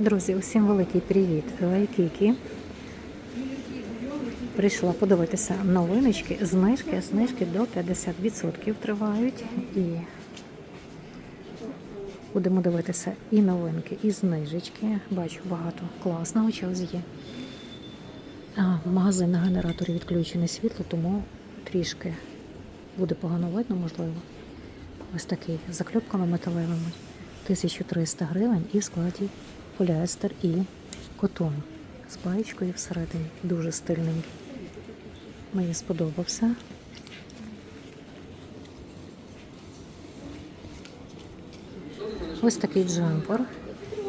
Друзі, усім великий привіт! Лайкіки. Прийшла подивитися новиночки, знижки, знижки до 50% тривають. І будемо дивитися і новинки, і знижечки. Бачу багато класного чогось є. А, магазин на генераторі відключене світло, тому трішки буде погано видно, можливо. Ось такий з закльопками металевими. 1300 гривень і в складі поліестер і котон з паєчкою всередині. Дуже стильненький. Мені сподобався. Ось такий джемпер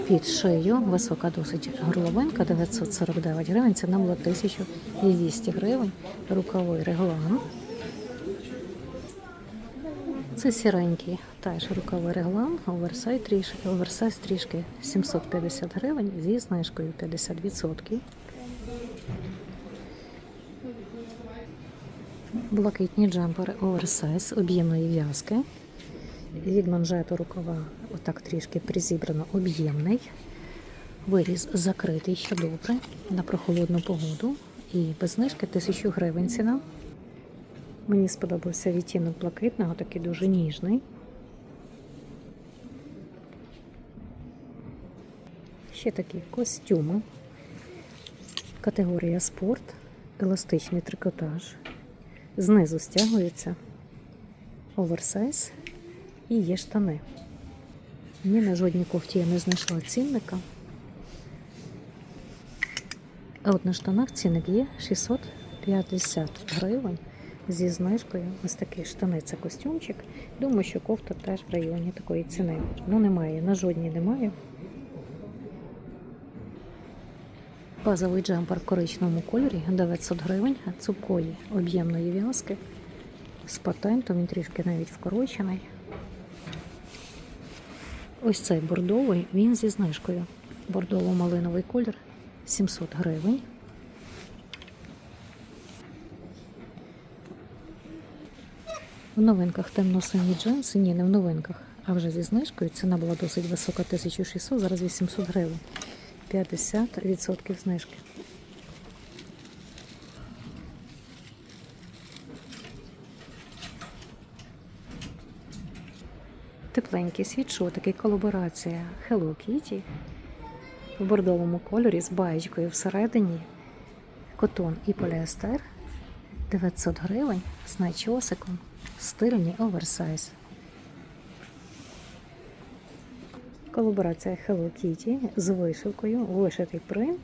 під шию, висока досить горловинка, 949 гривень, ціна була 1200 гривень, рукавий реглан. Це сіренький теж рукавий реглан, оверсайз трішки, оверсайз трішки 750 гривень зі знижкою 50%. Блакитні джемпери оверсайз об'ємної в'язки. Від манжету рукава отак трішки призібрано об'ємний. Виріз закритий ще добре на прохолодну погоду. І без знижки 1000 гривень ціна. Мені сподобався відтінок блакитного, такий дуже ніжний. Ще такі костюми. Категорія спорт, еластичний трикотаж. Знизу стягується оверсайз і є штани. Ні на жодній кофті я не знайшла цінника. А от на штанах цінник є 650 гривень зі знижкою. Ось такий штани це костюмчик. Думаю, що кофта теж в районі такої ціни. Ну, немає, на жодній немає. Базовий джемпер в коричневому кольорі 900 гривень, цупкої об'ємної в'язки. З патентом, він трішки навіть вкорочений. Ось цей бордовий, він зі знижкою. Бордово-малиновий колір 700 гривень. В новинках темно-сині джинси, ні, не в новинках, а вже зі знижкою. Ціна була досить висока 1600, зараз 800 гривень. 50% знижки. Тепленький світшот, такий колаборація Hello Kitty в бордовому кольорі з баєчкою всередині, котон і поліестер 900 гривень з начосиком, стильний оверсайз. Колаборація Hello Kitty з вишивкою, вишитий принт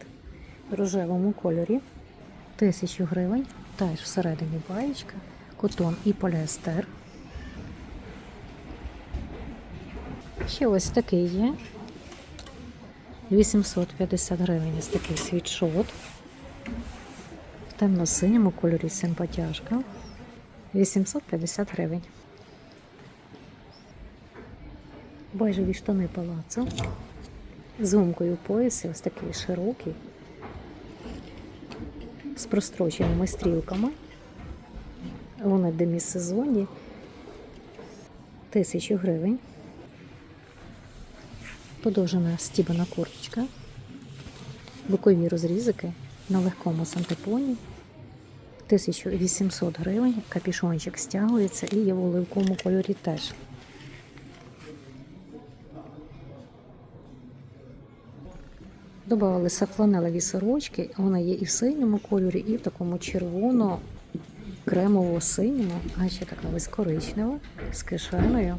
в рожевому кольорі 1000 гривень, теж всередині баєчка, котон і поліестер. Ще ось такий є. 850 гривень ось такий світшот. В темно-синьому кольорі симпатяшка. 850 гривень. Бежеві штани палацо. З гумкою в ось такий широкий. З простроченими стрілками. Вони в демісезоні. Тисячу гривень. Подовжена стібана курточка, бокові розрізики на легкому сантепоні, 1800 гривень, капішончик стягується і є в оливковому кольорі теж. Добавилися фланелеві сорочки, вона є і в синьому кольорі, і в такому червоно-кремово-синьому, а ще така ось коричнева з кишеною.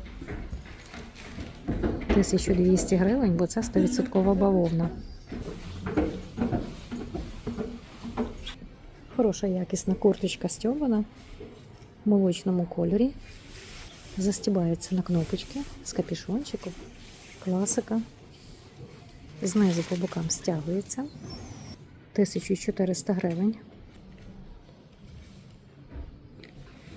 1200 гривень, бо це 100% бавовна. Хороша якісна курточка стьобана в молочному кольорі. Застібається на кнопочки з капішончиком. Класика. Знизу по бокам стягується. 1400 гривень.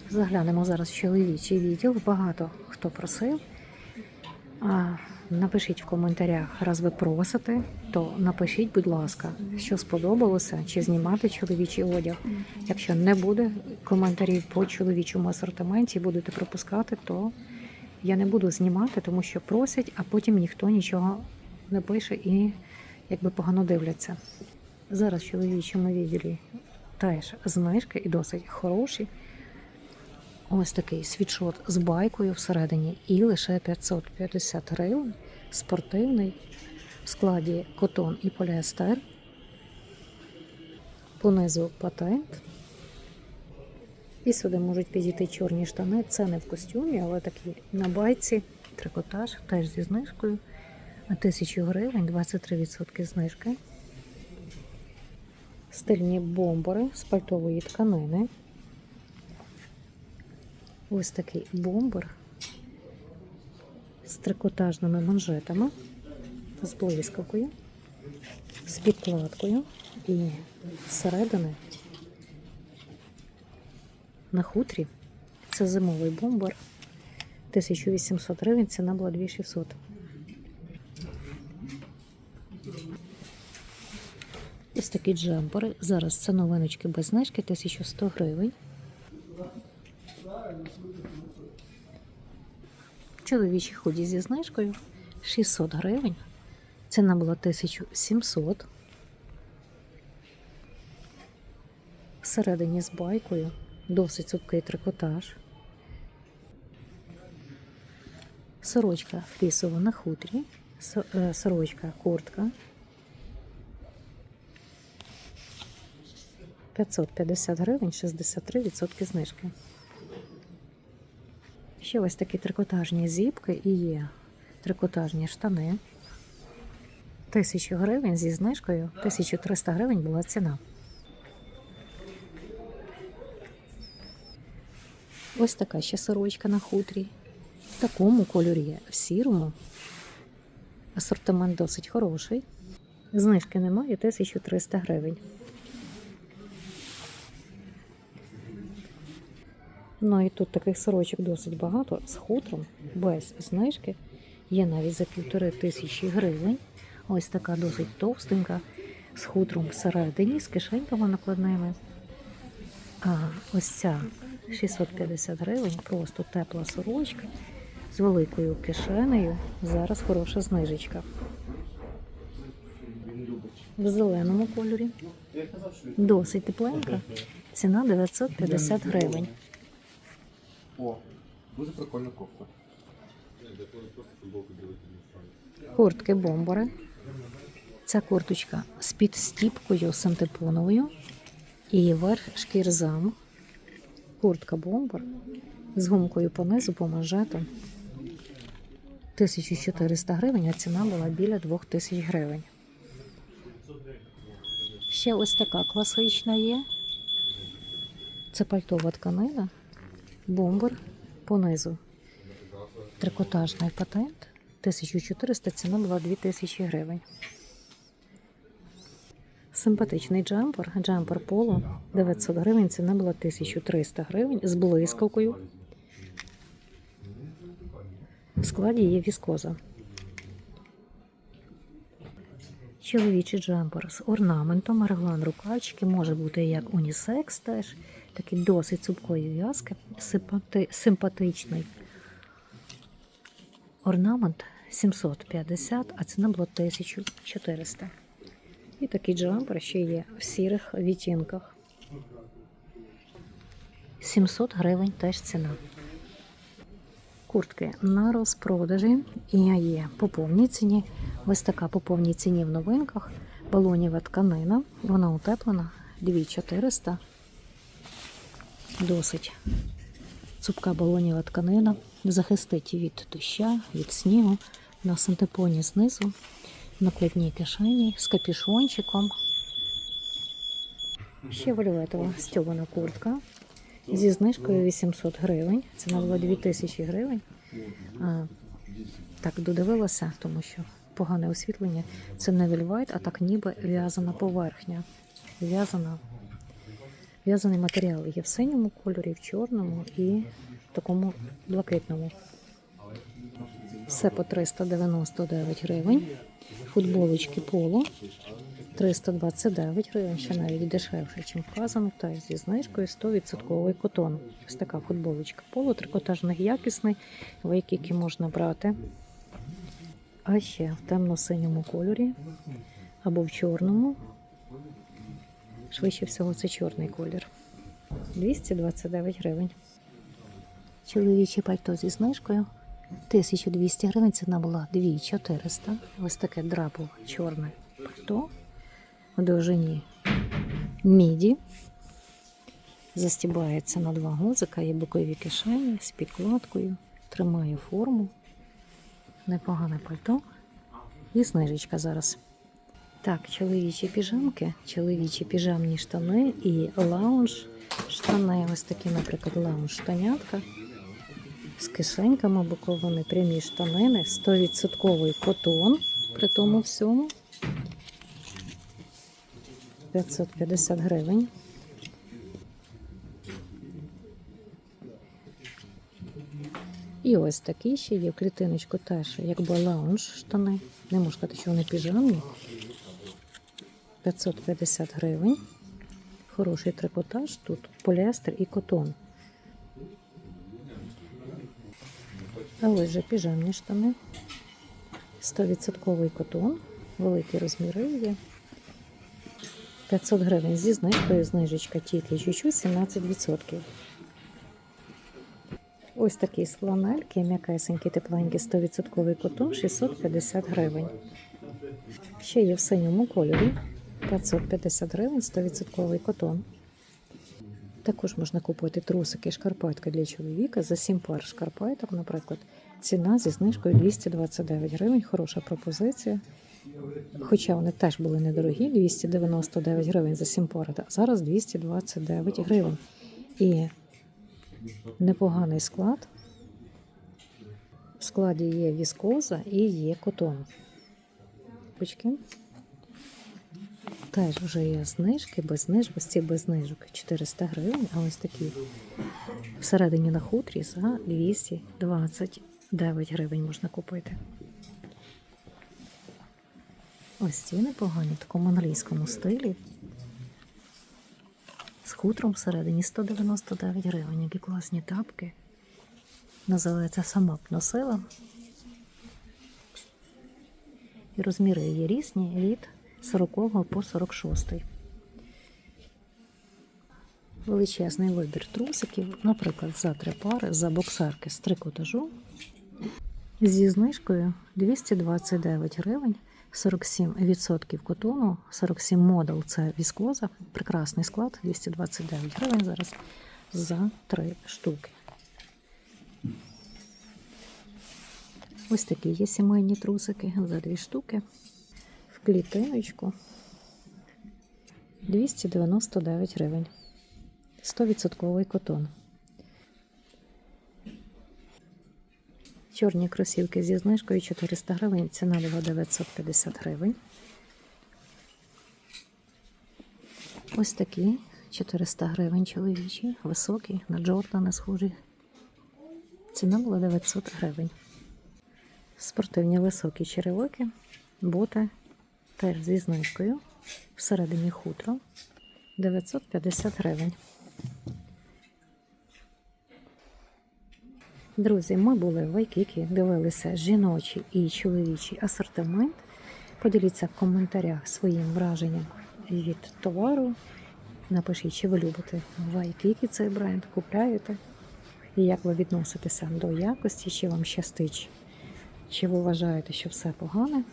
Заглянемо зараз в чоловічий відділ. Багато хто просив. А, Напишіть в коментарях, раз ви просите, то напишіть, будь ласка, що сподобалося, чи знімати чоловічий одяг. Якщо не буде коментарів по чоловічому асортименті, будете пропускати, то я не буду знімати, тому що просять, а потім ніхто нічого не пише і якби погано дивляться. Зараз в чоловічому відділі теж знижки і досить хороші. Ось такий світшот з байкою всередині і лише 550 гривень. Спортивний в складі котон і поліестер. Понизу патент. І сюди можуть підійти чорні штани. Це не в костюмі, але такі на байці. Трикотаж теж зі знижкою. На 1000 гривень, 23% знижки. Стильні бомбери з пальтової тканини. Ось такий бомбер з трикотажними манжетами, з блискавкою, з підкладкою і зсередини на хутрі. Це зимовий бомбер. 1800 гривень, ціна була 2600. Ось такі джемпери. Зараз це новиночки без знижки 1100 гривень. Чоловічі худі зі знижкою 600 гривень. Ціна була 1700. Всередині з байкою. Досить цупкий трикотаж. Сорочка флісова на хутрі. Е, Сорочка, куртка. 550 гривень, 63% знижки. Ще ось такі трикотажні зіпки і є трикотажні штани. 1000 гривень зі знижкою, 1300 гривень була ціна. Ось така ще сорочка на хутрі. В такому кольорі є, в сірому. Асортимент досить хороший. Знижки немає 1300 гривень. Ну і тут таких сорочок досить багато з хутром, без знижки. Є навіть за півтори тисячі гривень. Ось така досить товстенька, з хутром всередині, з кишеньками накладними. А ось ця 650 гривень, просто тепла сорочка з великою кишенею. Зараз хороша знижечка. В зеленому кольорі. Досить тепленька. Ціна 950 гривень. О, дуже прикольна кофта. Куртки бомбери. Ця курточка з підстіпкою синтепоновою і верх шкірзам. Куртка бомбер з гумкою понизу по манжетам. 1400 гривень, а ціна була біля 2000 гривень. Ще ось така класична є. Це пальтова тканина, бомбер понизу. Трикотажний патент. 1400, ціна була 2000 гривень. Симпатичний джемпер, джемпер поло 900 гривень, ціна була 1300 гривень з блискавкою. В складі є віскоза. Чоловічий джемпер з орнаментом, реглан рукавчики, може бути як унісекс теж, такий досить цупкої в'язки, симпати- симпатичний орнамент 750, а ціна була 1400. І такий джемпер ще є в сірих відтінках. 700 гривень теж ціна. Куртки на розпродажі і є по повній ціні. Ось така по повній ціні в новинках. Балоніва тканина. Вона утеплена 2400. Досить цупка балоніва тканина. Захистить від доща, від снігу. На синтепоні знизу, накладній кишені з капюшончиком. Ще вельветова стьобана куртка зі знижкою 800 гривень. Ціна була 2000 гривень. А, так додивилася, тому що погане освітлення. Це не вельвайт, а так ніби в'язана поверхня. В'язана. В'язаний матеріал є в синьому кольорі, в чорному і в такому блакитному. Все по 399 гривень. Футболочки поло 329 гривень, ще навіть дешевше, ніж вказано, та зі знижкою 100% котон. Ось така футболочка поло, трикотажний якісний, вайкіки можна брати. А ще в темно-синьому кольорі або в чорному. Швидше всього, це чорний колір. 229 гривень. Чоловіче пальто зі знижкою. 1200 гривень ціна була 2400. Ось таке драпове чорне пальто в довжині міді. Застібається на два гузика, є бокові кишені з підкладкою, тримає форму. Непогане пальто. І знижечка зараз. Так, чоловічі піжамки, чоловічі піжамні штани і лаунж штани. Ось такі, наприклад, лаунж штанятка з кишеньками боковими, прямі штанини, 100% котон при тому всьому. 550 гривень. І ось такі ще є клітиночку теж, якби лаунж штани. Не можу сказати, що вони піжамні. 550 гривень. Хороший трикотаж тут, поліестер і котон. А ось же піжамні штани. 100% котон, великі розміри є. 500 гривень зі знижкою, знижечка тільки чуть-чуть 17%. Ось такі слонельки, м'якесенькі, тепленькі, 100% котон, 650 гривень. Ще є в синьому кольорі 550 гривень, 100% котон. Також можна купити трусики, і шкарпетки для чоловіка за 7 пар шкарпеток, наприклад. Ціна зі знижкою 229 гривень. Хороша пропозиція. Хоча вони теж були недорогі, 299 гривень за 7 пар, а зараз 229 гривень. І непоганий склад. В складі є віскоза і є котон. Пучки. Теж вже є знижки, без знижок, ось ці без знижок 400 гривень, а ось такі всередині на хутрі за 229 гривень можна купити. Ось ці непогані, в такому англійському стилі. З хутром всередині 199 гривень, які класні тапки. Називається сама б носила. І розміри є різні від 40 по 46. Величезний вибір трусиків, наприклад, за три пари, за боксерки з трикотажу. Зі знижкою 229 гривень, 47% котону, 47 модел це віскоза, прекрасний склад, 229 гривень зараз за три штуки. Ось такі є сімейні трусики за дві штуки. Клітиночку 299 гривень. 100% котон. Чорні кросівки зі знижкою 400 гривень. Ціна була 950 гривень. Ось такі 400 гривень чоловічі, високі, на Джордани схожі. Ціна була 900 гривень. Спортивні високі черевики, боти теж зі знижкою. Всередині хутро 950 гривень. Друзі, ми були в Вайкікі, дивилися жіночий і чоловічий асортимент. Поділіться в коментарях своїм враженням від товару. Напишіть, чи ви любите Вайкікі цей бренд, купляєте, і як ви відноситеся до якості, чи вам щастить, чи ви вважаєте, що все погане.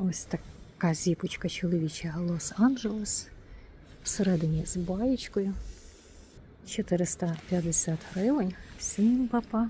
Ось така зіпочка чоловіча Лос-Анджелес. Всередині з баєчкою. 450 гривень. Всім па-па!